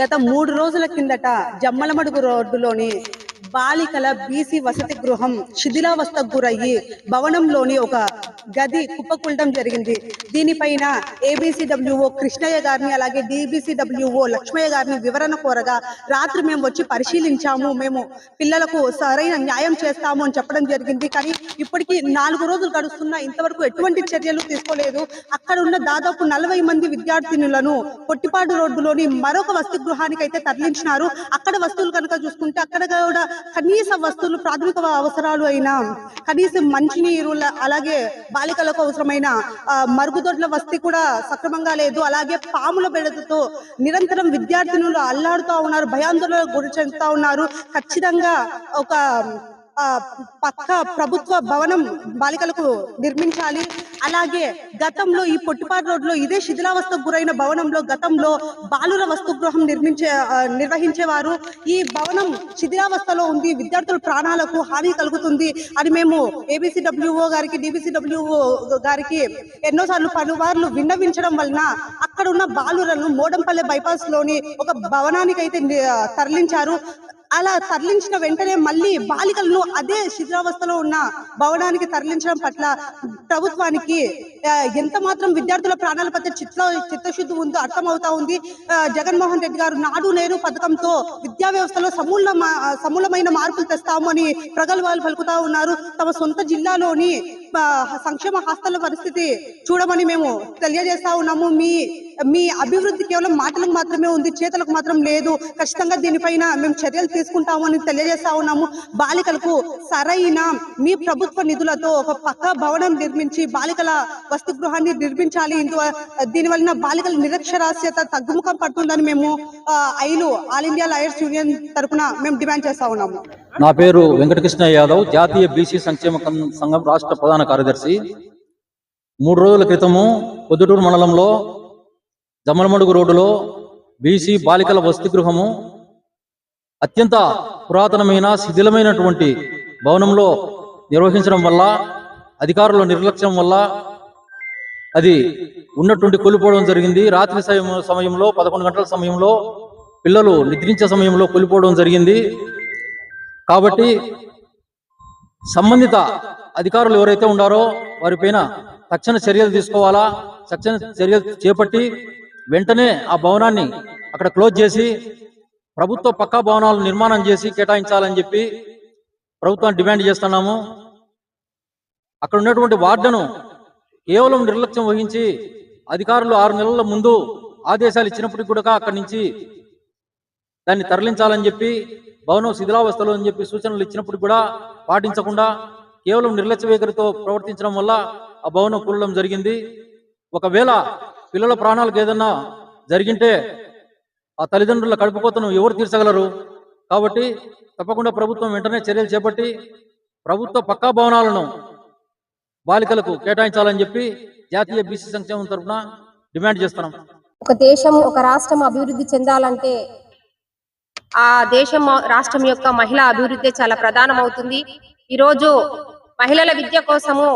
గత మూడు రోజుల కిందట జమ్మలమడుగు రోడ్డులోని బాలికల బీసీ వసతి గృహం శిథిలావస్థకు గురయ్యి భవనంలోని ఒక గది కుప్పకూలడం జరిగింది. దీనిపైన ఏబీసీడబ్ల్యూఓ కృష్ణయ్య గారిని అలాగే డిబిసిడబ్ల్యూఓ లక్ష్మయ్య గారిని వివరణ కోరగా రాత్రి మేము వచ్చి పరిశీలించాము. మేము పిల్లలకు సరైన న్యాయం చేస్తాము అని చెప్పడం జరిగింది. కానీ ఇప్పటికీ నాలుగు రోజులు గడుస్తున్నా ఇంతవరకు ఎటువంటి చర్యలు తీసుకోలేదు. అక్కడ ఉన్న దాదాపు నలభై మంది విద్యార్థినులను పొట్టిపాడు రోడ్డులోని మరొక వస్తు గృహానికి అయితే తరలించినారు. అక్కడ వస్తువులు కనుక చూసుకుంటే అక్కడ కూడా కనీస వస్తువులు ప్రాథమిక అవసరాలు అయిన కనీసం మంచినీరు అలాగే బాలికలకు అవసరమైన ఆ, మరుగుదొడ్ల వసతి కూడా సక్రమంగా లేదు. అలాగే పాముల బెడతతో నిరంతరం విద్యార్థినులు అల్లాడుతూ ఉన్నారు భయాందోళనకు గురి చెందుతా ఉన్నారు. ఖచ్చితంగా ఒక పక్క ప్రభుత్వ భవనం బాలికలకు నిర్మించాలి. అలాగే గతంలో ఈ పొట్టిపాడు రోడ్లో ఇదే శిథిలావస్థకు గురైన భవనంలో గతంలో బాలుర వస్తు గృహం నిర్మించే నిర్వహించేవారు. ఈ భవనం శిథిలావస్థలో ఉంది. విద్యార్థుల ప్రాణాలకు హాని కలుగుతుంది అని మేము ఏబిసిడబ్ల్యూఓ గారికి డిబిసిడబ్ల్యూఓ గారికి ఎన్నోసార్లు పలువార్లు విన్నవించడం వలన అక్కడ ఉన్న బాలురను మోడంపల్లె బైపాస్లోని ఒక భవనానికి అయితే తరలించారు. అలా తరలించిన వెంటనే మళ్ళీ బాలికలను అదే శిథిరావస్థలో ఉన్న భవనానికి తరలించడం పట్ల ప్రభుత్వానికి ఎంత మాత్రం విద్యార్థుల ప్రాణాల పట్ల చిత్త చిత్తశుద్ధి ఉందో అర్థమవుతా ఉంది. జగన్మోహన్ రెడ్డి గారు నాడు నేరు పథకంతో విద్యా వ్యవస్థలో సమూల మా- సమూలమైన మార్పులు తెస్తాము అని ప్రగల్భాలు పలుకుతా ఉన్నారు. తమ సొంత జిల్లాలోని సంక్షేమ హాస్టల్ పరిస్థితి చూడమని మేము తెలియజేస్తా ఉన్నాము. మీ మీ అభివృద్ధి కేవలం మాటలకు మాత్రమే ఉంది చేతలకు మాత్రం లేదు. ఖచ్చితంగా దీనిపైన మేము చర్యలు తీసుకుంటాము అని తెలియజేస్తా ఉన్నాము. బాలికలకు సరైన మీ ప్రభుత్వ నిధులతో ఒక పక్క భవనం నిర్మించి బాలికల వస్తు గృహాన్ని నిర్మించాలి. ఇందు దీని వలన బాలికల నిరక్షరాస్యత తగ్గుముఖం పడుతుందని మేము AILU all India lawyers union తరఫున మేము డిమాండ్ చేస్తా ఉన్నాము. నా పేరు వెంకటకృష్ణ యాదవ్ జాతీయ బీసీ సంక్షేమ సంఘం రాష్ట్ర ప్రధాన కార్యదర్శి. మూడు రోజుల క్రితము పొద్దుటూరు మండలంలో జమ్మలమడుగు రోడ్డులో బీసీ బాలికల వసతి గృహము అత్యంత పురాతనమైన శిథిలమైనటువంటి భవనంలో నిర్వహించడం వల్ల అధికారుల నిర్లక్ష్యం వల్ల అది ఉన్నటువంటి కూలిపోవడం జరిగింది. రాత్రి సమయం- సమయంలో పదకొండు గంటల సమయంలో పిల్లలు నిద్రించే సమయంలో కూలిపోవడం జరిగింది. కాబట్టి సంబంధిత అధికారులు ఎవరైతే ఉన్నారో వారిపైన తక్షణ చర్యలు తీసుకోవాలా తక్షణ చర్యలు చేపట్టి వెంటనే ఆ భవనాన్ని అక్కడ క్లోజ్ చేసి ప్రభుత్వ పక్కా భవనాలు నిర్మాణం చేసి కేటాయించాలని చెప్పి ప్రభుత్వాన్ని డిమాండ్ చేస్తున్నాము. అక్కడ ఉన్నటువంటి వార్డును కేవలం నిర్లక్ష్యం వహించి అధికారులు ఆరు నెలల ముందు ఆదేశాలు ఇచ్చినప్పటికి కూడా అక్కడి నుంచి దాన్ని తరలించాలని చెప్పి భవనం శిథిలావస్థలో అని చెప్పి సూచనలు ఇచ్చినప్పుడు కూడా పాటించకుండా కేవలం నిర్లక్ష్య వైఖరితో ప్రవర్తించడం వల్ల ఆ భవనం కూలడం జరిగింది. ఒకవేళ పిల్లల ప్రాణాలకు ఏదన్నా జరిగింటే ఆ తల్లిదండ్రుల కడుపుకోతను ఎవరు తీర్చగలరు? కాబట్టి తప్పకుండా ప్రభుత్వం వెంటనే చర్యలు చేపట్టి ప్రభుత్వ పక్కా భవనాలను బాలికలకు కేటాయించాలని చెప్పి జాతీయ బీసీ సంక్షేమం తరఫున డిమాండ్ చేస్తున్నాం. ఒక దేశం ఒక రాష్ట్రం అభివృద్ధి చెందాలంటే ఆ దేశం రాష్ట్రం యొక్క మహిళా అభివృద్ధి చాలా ప్రధానమవుతుంది. ఈరోజు మహిళల విద్య కోసము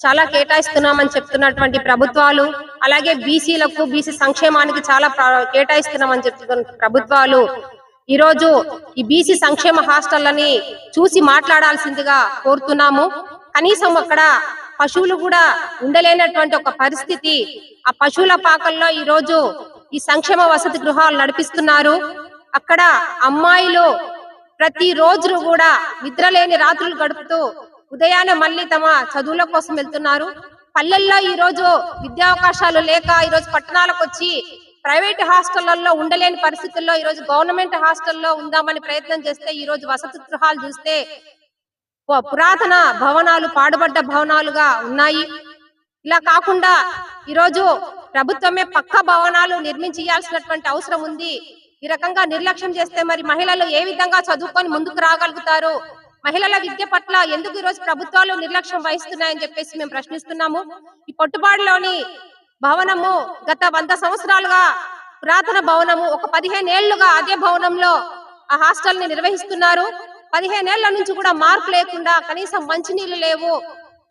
చాలా కేటాయిస్తున్నామని చెప్తున్నటువంటి ప్రభుత్వాలు అలాగే బీసీలకు బీసీ సంక్షేమానికి చాలా కేటాయిస్తున్నామని చెప్తున్న ప్రభుత్వాలు ఈరోజు ఈ బీసీ సంక్షేమ హాస్టళ్ళని చూసి మాట్లాడాల్సిందిగా కోరుతున్నాము. కనీసం అక్కడ పశువులు కూడా ఉండలేనటువంటి ఒక పరిస్థితి ఆ పశువుల పాకల్లో ఈ రోజు ఈ సంక్షేమ వసతి గృహాలు నడిపిస్తున్నారు. అక్కడ అమ్మాయిలు ప్రతి రోజు కూడా నిద్రలేని రాత్రులు గడుపుతూ ఉదయాన్నే మళ్ళీ తమ చదువుల కోసం వెళ్తున్నారు. పల్లెల్లో ఈ రోజు విద్యావకాశాలు లేక ఈ రోజు పట్టణాలకు వచ్చి ప్రైవేట్ హాస్టళ్ళలో ఉండలేని పరిస్థితుల్లో ఈ రోజు గవర్నమెంట్ హాస్టల్లో ఉందామని ప్రయత్నం చేస్తే ఈ రోజు వసతి గృహాలు చూస్తే పురాతన భవనాలు పాడుబడ్డ భవనాలుగా ఉన్నాయి. ఇలా కాకుండా ఈరోజు ప్రభుత్వమే పక్క భవనాలు నిర్మించాల్సినటువంటి అవసరం ఉంది. ఈ రకంగా నిర్లక్ష్యం చేస్తే మరి మహిళలు ఏ విధంగా చదువుకొని ముందుకు రాగలుగుతారు? మహిళల విద్య పట్ల ఎందుకు ఈ రోజు ప్రభుత్వాలు నిర్లక్ష్యం వహిస్తున్నాయని చెప్పేసి మేము ప్రశ్నిస్తున్నాము. ఈ పొట్టుబాడులోని భవనము గత వంద సంవత్సరాలుగా పురాతన భవనము ఒక పదిహేను ఏళ్ళుగా అదే భవనంలో ఆ హాస్టల్ని నిర్వహిస్తున్నారు. పదిహేనేళ్ళ నుంచి కూడా మార్పు లేకుండా కనీసం మంచినీళ్ళు లేవు.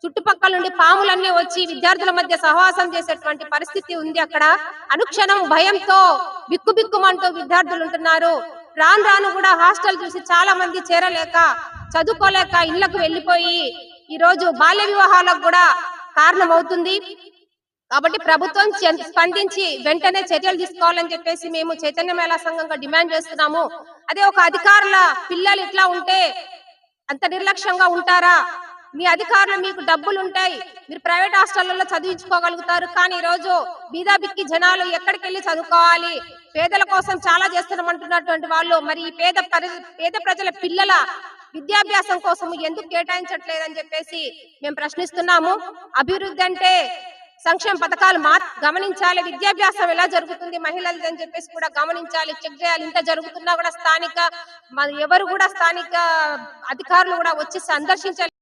చుట్టుపక్కల నుండి పాములన్నీ వచ్చి విద్యార్థుల మధ్య సహవాసం చేసేటువంటి పరిస్థితి ఉంది అక్కడ. అనుక్షణం భయంతో బిక్కుబిక్కుమంటూ విద్యార్థులు ఉంటున్నారు. రాను రాను కూడా హాస్టల్ చూసి చాలా మంది చేరలేక చదువుకోలేక ఇళ్ళకు వెళ్ళిపోయి ఈ రోజు బాల్య వివాహాలకు కూడా కారణమవుతుంది. కాబట్టి ప్రభుత్వం స్పందించి వెంటనే చర్యలు తీసుకోవాలని చెప్పేసి మేము చైతన్య మేళా సంఘంగా డిమాండ్ చేస్తున్నాము. అదే ఒక అధికారుల పిల్లలు ఇట్లా ఉంటే అంత నిర్లక్ష్యంగా ఉంటారా? మీ అధికారులు మీకు డబ్బులు ఉంటాయి. మీరు ప్రైవేట్ హాస్టళ్ళలో చదివించుకోగలుగుతారు. కానీ ఈ రోజు బీదా జనాలు ఎక్కడికి వెళ్ళి చదువుకోవాలి? పేదల కోసం చాలా చేస్తున్నామంటున్నటువంటి వాళ్ళు. మరి ఈ పేద పరి- పేద ప్రజల పిల్లల విద్యాభ్యాసం కోసం ఎందుకు కేటాయించట్లేదని చెప్పేసి మేము ప్రశ్నిస్తున్నాము. అభివృద్ధి అంటే సంక్షేమ పథకాలు మా గమనించాలి. విద్యాభ్యాసం ఎలా జరుగుతుంది మహిళలది అని చెప్పేసి కూడా గమనించాలి. చెక్ చేయాలి. ఇంత జరుగుతున్నా కూడా స్థానిక ఎవరు కూడా స్థానిక అధికారులు కూడా వచ్చి సందర్శించాలి.